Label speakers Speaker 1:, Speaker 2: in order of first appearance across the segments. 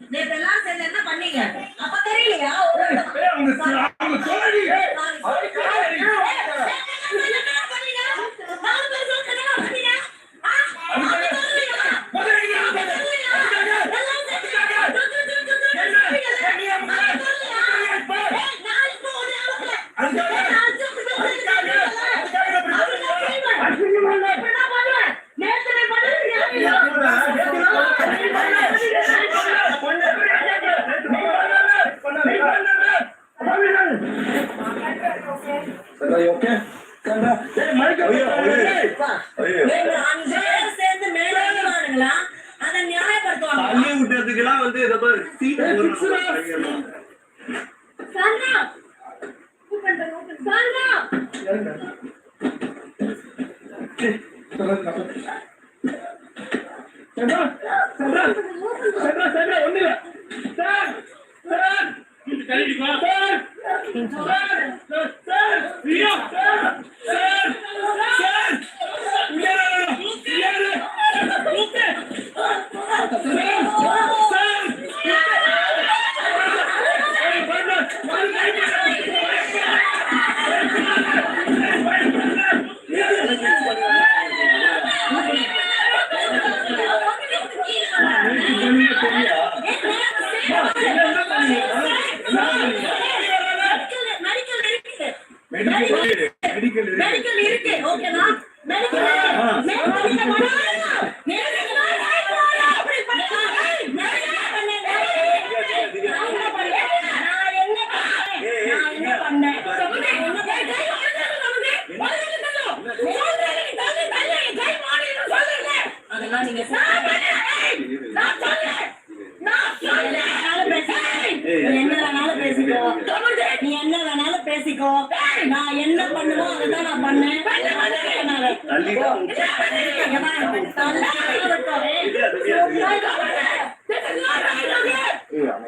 Speaker 1: நேத்தெல்லாம் என்ன பண்ணீங்க? அப்ப தெரியலையா? சேர்ந்து மேல அதை நியாயப்படுத்துவாங்க
Speaker 2: தள்ளி விட்டதுக்கெல்லாம் வந்து இதை பாரு,
Speaker 1: நீ என்ன வேணாலும் பேசிக்கோ நான் என்ன பண்ணுமோ அதுதான் நான் பண்ணேன்.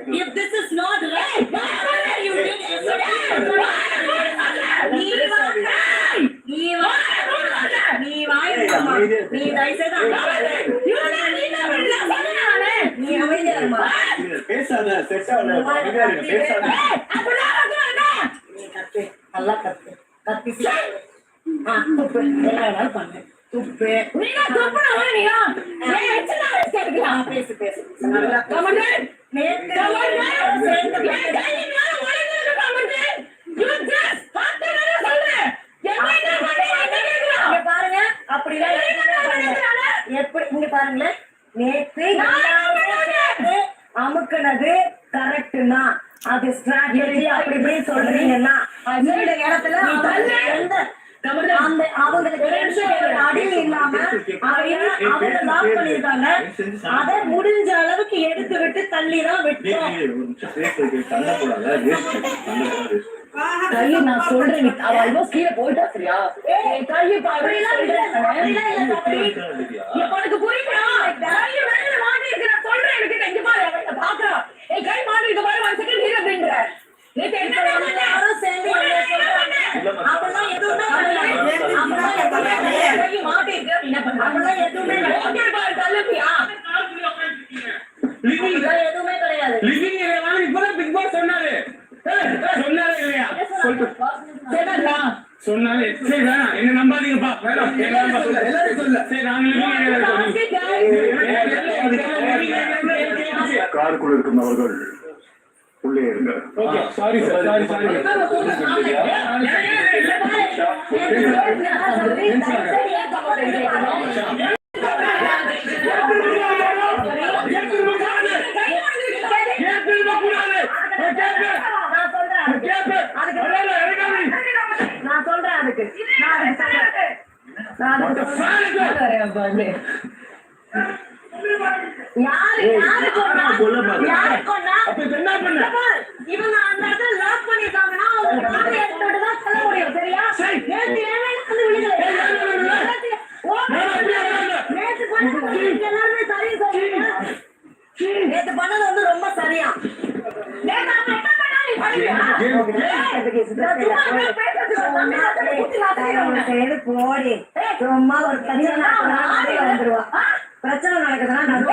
Speaker 1: If this is not right, you? நீ. நீ. நீ தயவுசெய்து. நீ அமைதியா இருமா.
Speaker 2: பேசாத செட் ஆகல அமைதியா இருங்க, பேசாத
Speaker 1: நீ கத்து. நல்லா கத்து. கத்தி துப்பு. வேணாலும் பண்ணு. துப்பு. பேசு, பேசு. பாருங்க பண்ணல. எப்படி இங்க பாருங்களேன் சேர்ந்து அமுக்குனது கரெக்ட்னா அது ஸ்ட்ராட்டஜி அப்படி இப்படி சொல்றீங்கன்னா இடத்துல அந்த அவங்களுக்கு அடியும் இல்லாம அவங்க அவங்க லாக் பண்ணிருக்காங்க அதை முடிஞ்ச அளவுக்கு எடுத்து விட்டு தள்ளி தான் விட்டோம்.
Speaker 2: ஏய், ஒரு நிமிஷம் பேசுறதுக்கு சண்டை போடாத வேஸ்ட் சண்டை போடாத waste.
Speaker 3: கை நான் சொல்றேன் நீ அவ ஆல்மோஸ்ட் கீழே போயிட்டா சரியா? என் கையை பாரு
Speaker 1: அப்படிலாம் இல்ல, அப்படிலாம் இல்ல தம்பி.
Speaker 2: இல்லையா?
Speaker 3: உனக்கு புரியுதா கை மேல மாட்டி இருக்கு நான் சொல்றேன் எனக்கு இங்க பாரு அவன் பாக்குறான் என் கை மாட்டி இருக்கு பாரு ஒன் செகண்ட் ஹீரோ அப்படின்ற நேத்து என்ன
Speaker 1: நம்ம யாரும் சேர்ந்து இவங்களை சொல்றோம். அப்படிலாம் எதுவுமே கிடையாது. அப்படிலாம் எதுவுமே கிடையாது.
Speaker 3: கை மாட்டி இருக்கு என்ன பண்ண
Speaker 1: அப்படிலாம் எதுவுமே எதுவுமே கிடையாது.
Speaker 4: லிவிங் ஏரியாவான இப்பதான் பிக் பாஸ் சொன்னாரு. ஏய், சொன்னாரு இல்லையா? சரி வேணாம். என்ன நம்பாதீங்கப்பா வேணாம். எல்லாரும் சொல்ல சரி நாங்க லிவிங் ஏரியாவில்
Speaker 2: காருக்குள் இருக்கும் அவர்கள். உள்ளே இருங்க
Speaker 4: okay sorry sir sorry sorry
Speaker 1: நான் சொல்றேன் அதுக்கு. நான் சொல்றேன் அதுக்கு நான் அதுக்கு சொல்றேன். நான் அதுக்கு சொல்றேன். யாரு யாரு கொண்டா?
Speaker 2: கொல்ல பாரு.
Speaker 1: யாரு கொண்டா?
Speaker 4: அப்ப இப்ப என்ன பண்ண
Speaker 1: இவங்க அந்த இடத்துல lock பண்ணிருக்காங்கன்னா, அவங்க காரை எடுத்துட்டு தான் செல்ல முடியும், சரியா? ஏன் வந்து விழுகல? பண்ணது எல்லாருமே சரி வந்து ரொம்ப சரியா. போடி சும்மா ஒரு பிரச்சனை நடக்குதுன்னா நான்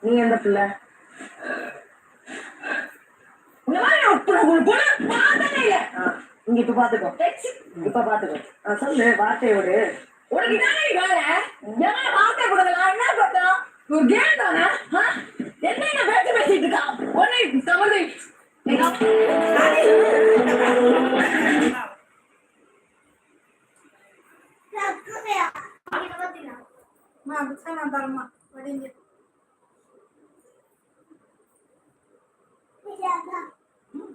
Speaker 1: நீ எந்த பிள்ளை
Speaker 3: இந்த மாதிரி ஒரு பொ- ஒரு பொண்ணை பார்த்ததே இல்ல.
Speaker 1: ஆ, இங்க இப்ப பாத்துக்கோ இப்ப பாத்துக்கோ சொல்லு வார்த்தையோடு
Speaker 3: உனக்கு இதானே நீ வேலை? எவன் வார்த்தை கொடுக்கலாம்? என்ன பார்த்தோம்? ஒரு தானே? என்ன பேச்சு பேசிட்டு இருக்கான்? உன்னை தவறு.
Speaker 5: நான் பிச்சை நான் தரமா
Speaker 6: அப்படின்னு